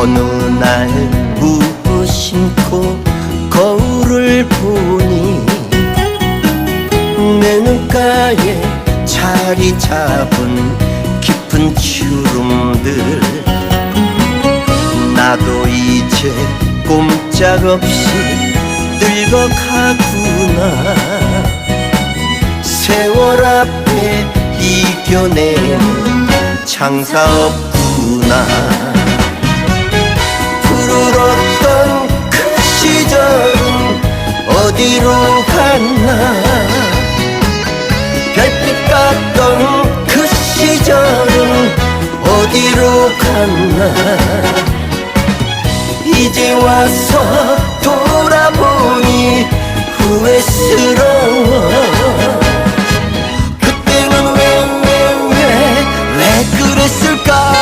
어느 날 무심코 거울을 보니 내 눈가에 자리 잡은 깊은 주름들. 나도 이제 꼼짝없이 늙어가구나. 세월 앞에 이겨내는 장사 없 어디로 갔나? 별빛 같던 그 시절은 어디로 갔나? 이제 와서 돌아보니 후회스러워